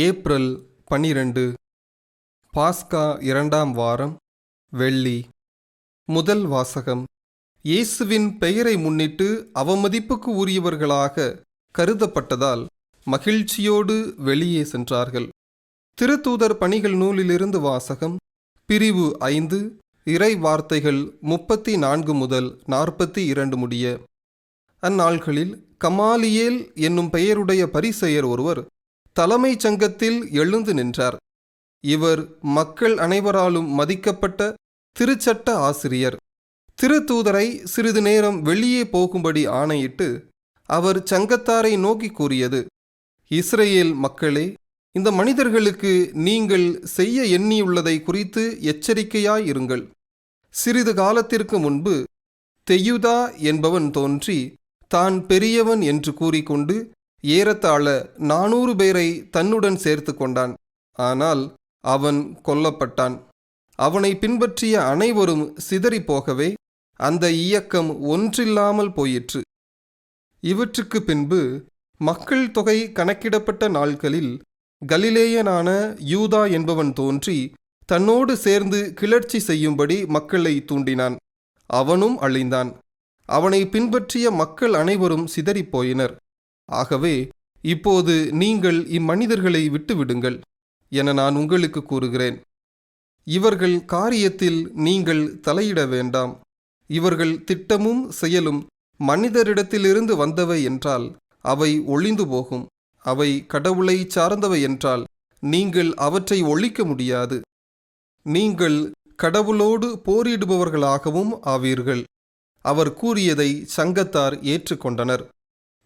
April பனிரெண்டு பாஸ்கா இரண்டாம் வாரம் வெள்ளி. முதல் வாசகம். இயேசுவின் பெயரை முன்னிட்டு அவமதிப்புக்கு உரியவர்களாக கருதப்பட்டதால் மகிழ்ச்சியோடு வெளியே சென்றார்கள். திருத்தூதர் பணிகள் நூலிலிருந்து வாசகம் பிரிவு ஐந்து இறை வார்த்தைகள் முப்பத்தி நான்கு முதல் நாற்பத்தி இரண்டு முடிய. அந்நாள்களில் கமாலியேல் என்னும் பெயருடைய பரிசெயர் ஒருவர் தலைமைச் சங்கத்தில் எழுந்து நின்றார். இவர் மக்கள் அனைவராலும் மதிக்கப்பட்ட திருச்சட்ட ஆசிரியர். திருத்தூதரை சிறிது நேரம் வெளியே போகும்படி ஆணையிட்டு அவர் சங்கத்தாரை நோக்கி கூறியது இஸ்ரேல் மக்களே இந்த மனிதர்களுக்கு நீங்கள் செய்ய எண்ணியுள்ளதை குறித்து எச்சரிக்கையாயிருங்கள் சிறிது காலத்திற்கு முன்பு தெயுதா என்பவன் தோன்றி தான் பெரியவன் என்று கூறிக்கொண்டு ஏறத்தாழ நானூறு பேரை தன்னுடன் சேர்த்து கொண்டான். ஆனால் அவன் கொல்லப்பட்டான். அவனை பின்பற்றிய அனைவரும் சிதறிப் போகவே அந்த இயக்கம் ஒன்றில்லாமல் போயிற்று. இவற்றுக்கு பின்பு மக்கள் தொகை கணக்கிடப்பட்ட நாட்களில் கலிலேயனான யூதா என்பவன் தோன்றி தன்னோடு சேர்ந்து கிளர்ச்சி செய்யும்படி மக்களை தூண்டினான். அவனும் அழிந்தான். அவனை பின்பற்றிய மக்கள் அனைவரும் சிதறிப் போயினர். ஆகவே இப்போது நீங்கள் இம்மனிதர்களை விட்டுவிடுங்கள் என நான் உங்களுக்கு கூறுகிறேன். இவர்கள் காரியத்தில் நீங்கள் தலையிட வேண்டாம். இவர்கள் திட்டமும் செயலும் மனிதரிடத்திலிருந்து வந்தவை என்றால் அவை ஒளிந்து போகும். அவை கடவுளை சார்ந்தவை என்றால் நீங்கள் அவற்றை ஒழிக்க முடியாது. நீங்கள் கடவுளோடு போரிடுபவர்களாகவும் ஆவீர்கள். அவர் கூறியதை சங்கத்தார் ஏற்றுக்கொண்டனர்.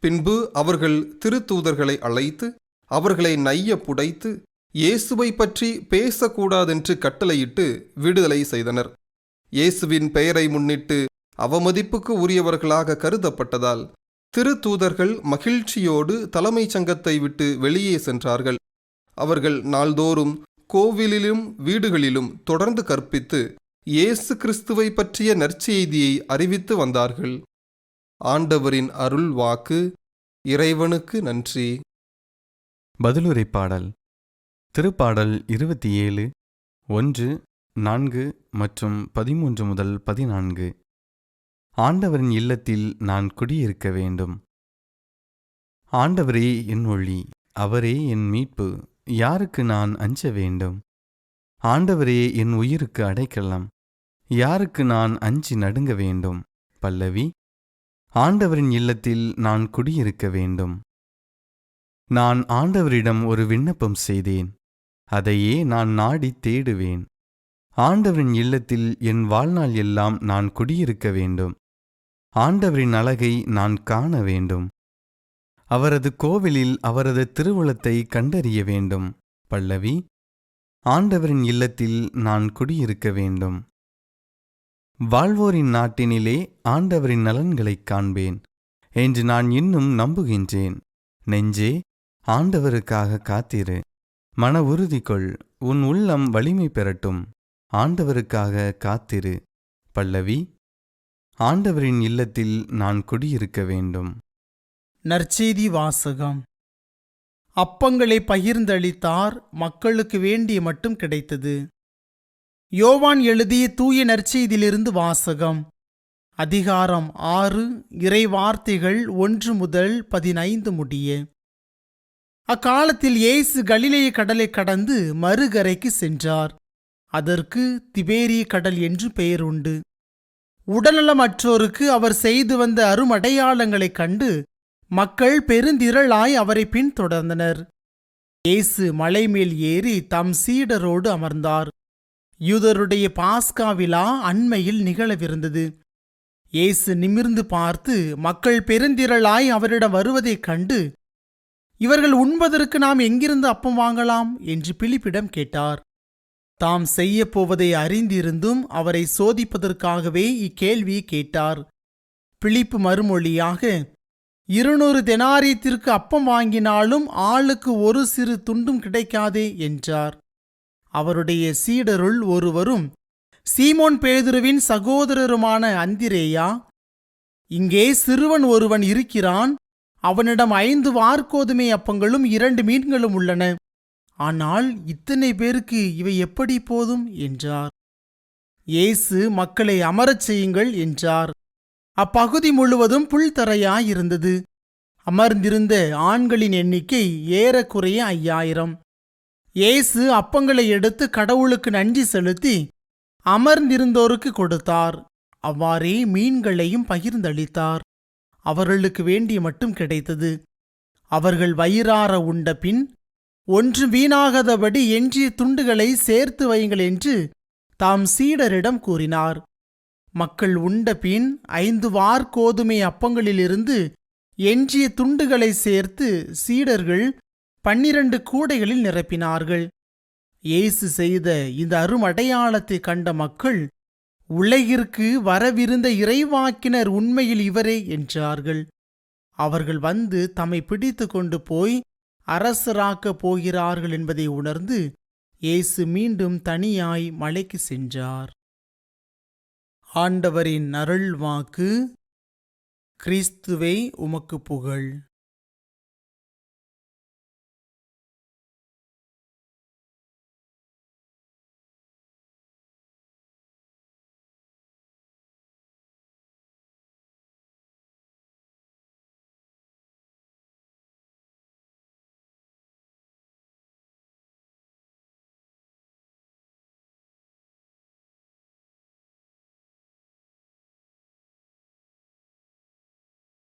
பின்பு அவர்கள் திருத்தூதர்களை அழைத்து அவர்களை நைய புடைத்து இயேசுவை பற்றி பேசக்கூடாதென்று கட்டளையிட்டு விடுதலை செய்தனர். இயேசுவின் பெயரை முன்னிட்டு அவமதிப்புக்கு உரியவர்களாக கருதப்பட்டதால் திருத்தூதர்கள் மகிழ்ச்சியோடு தலைமைச் சங்கத்தை விட்டு வெளியே சென்றார்கள். அவர்கள் நாள்தோறும் கோவிலிலும் வீடுகளிலும் தொடர்ந்து கற்பித்து இயேசு கிறிஸ்துவை பற்றிய நற்செய்தியை அறிவித்து வந்தார்கள். ஆண்டவரின் அருள் வாக்கு இறைவனுக்கு நன்றி. பதிலுரை பாடல். திருப்பாடல் இருபத்தி ஏழு ஒன்று நான்கு மற்றும் பதிமூன்று முதல் பதினான்கு. ஆண்டவரின் இல்லத்தில் நான் குடியிருக்க வேண்டும். ஆண்டவரே என் ஒளி அவரே என் மீட்பு யாருக்கு நான் அஞ்ச வேண்டும்? ஆண்டவரே என் உயிருக்கு அடைக்கலம் யாருக்கு நான் அஞ்சி நடுங்க வேண்டும்? பல்லவி ஆண்டவரின் இல்லத்தில் நான் குடியிருக்க வேண்டும். நான் ஆண்டவரிடம் ஒரு விண்ணப்பம் செய்தேன். அதையே நான் நாடி தேடுவேன். ஆண்டவரின் இல்லத்தில் என் வாழ்நாள் எல்லாம் நான் குடியிருக்க வேண்டும். ஆண்டவரின் அழகை நான் காண வேண்டும். அவரது கோவிலில் அவரது திருவுளத்தை கண்டறிய வேண்டும். பல்லவி ஆண்டவரின் இல்லத்தில் நான் குடியிருக்க வேண்டும். வாழ்வோரின் நாட்டினிலே ஆண்டவரின் நலன்களைக் காண்பேன் என்று நான் இன்னும் நம்புகின்றேன். நெஞ்சே ஆண்டவருக்காக காத்திரு. மன உறுதி கொள் உன் உள்ளம் வலிமை பெறட்டும். ஆண்டவருக்காக காத்திரு. பல்லவி ஆண்டவரின் இல்லத்தில் நான் குடியிருக்க வேண்டும். நற்செய்தி வாசகம். அப்பங்களை பகிர்ந்தளித்தார் மக்களுக்கு வேண்டிய மட்டும் கிடைத்தது. யோவான் எழுதிய தூய நற்செய்தியிலிருந்து வாசகம். அதிகாரம் ஆறு இறை வார்த்தைகள் ஒன்று முதல் பதினைந்து முடிய. அக்காலத்தில் இயேசு கலிலேய கடலை கடந்து மறுகரைக்கு சென்றார். அதற்கு திபேரிய கடல் என்று பெயர் உண்டு. உடல்நலமற்றோருக்கு அவர் செய்து வந்த அருமடையாளங்களைக் கண்டு மக்கள் பெருந்திரளாய் அவரை பின்தொடர்ந்தனர். இயேசு மலைமேல் ஏறி தம் சீடரோடு அமர்ந்தார். யூதருடைய பாஸ்கா விழா அண்மையில் நிகழவிருந்தது. இயேசு நிமிர்ந்து பார்த்து மக்கள் பெருந்திரளாய் அவரிடம் வருவதைக் கண்டு இவர்கள் உண்பதற்கு நாம் எங்கிருந்து அப்பம் வாங்கலாம்? என்று பிலிப்பிடம் கேட்டார். தாம் செய்யப் போவதை அறிந்திருந்தும் அவரை சோதிப்பதற்காகவே இக்கேள்வியை கேட்டார். பிலிப்பு மறுமொழியாக இருநூறு தெனாரியத்திற்கு அப்பம் வாங்கினாலும் ஆளுக்கு ஒரு சிறு துண்டும் கிடைக்காதே என்றார். அவருடைய சீடருள் ஒருவரும் சீமோன் பேதுருவின் சகோதரருமான அந்திரேயா. இங்கே சிறுவன் ஒருவன் இருக்கிறான். அவனிடம் ஐந்து வார்கோதுமை அப்பங்களும் இரண்டு மீன்களும் உள்ளன. ஆனால் இத்தனை பேருக்கு இவை எப்படி போதும்? என்றார். இயேசு மக்களை அமரச் செய்யுங்கள் என்றார். அப்பகுதி முழுவதும் புல்தரையாயிருந்தது அமர்ந்திருந்த ஆண்களின் எண்ணிக்கை ஏறக்குறைய ஐயாயிரம். இயேசு அப்பங்களை எடுத்து கடவுளுக்கு நன்றி செலுத்தி அமர்ந்திருந்தோருக்கு கொடுத்தார். அவ்வாறே மீன்களையும் பகிர்ந்தளித்தார். அவர்களுக்கு வேண்டிய மட்டும் கிடைத்தது. அவர்கள் வயிறார உண்ட பின் ஒன்று வீணாகாதபடி எஞ்சிய துண்டுகளை சேர்த்து வையுங்கள் என்று தாம் சீடரிடம் கூறினார். மக்கள் உண்ட பின் ஐந்து வார் கோதுமை அப்பங்களிலிருந்து எஞ்சிய துண்டுகளை சேர்த்து சீடர்கள் பன்னிரண்டு கூடைகளில் நிரப்பினார்கள். இயேசு செய்த இந்த அருமடையாளத்தை கண்ட மக்கள் உலகிற்கு வரவிருந்த இறைவாக்கினர் உண்மையில் இவரே என்றார்கள். அவர்கள் வந்து தம்மை பிடித்து கொண்டு போய் அரசராக்கப் போகிறார்கள் என்பதை உணர்ந்து இயேசு மீண்டும் தனியாய் மலைக்கு சென்றார். ஆண்டவரின் அருள்வாக்கு கிறிஸ்துவை உமக்கு புகழ்.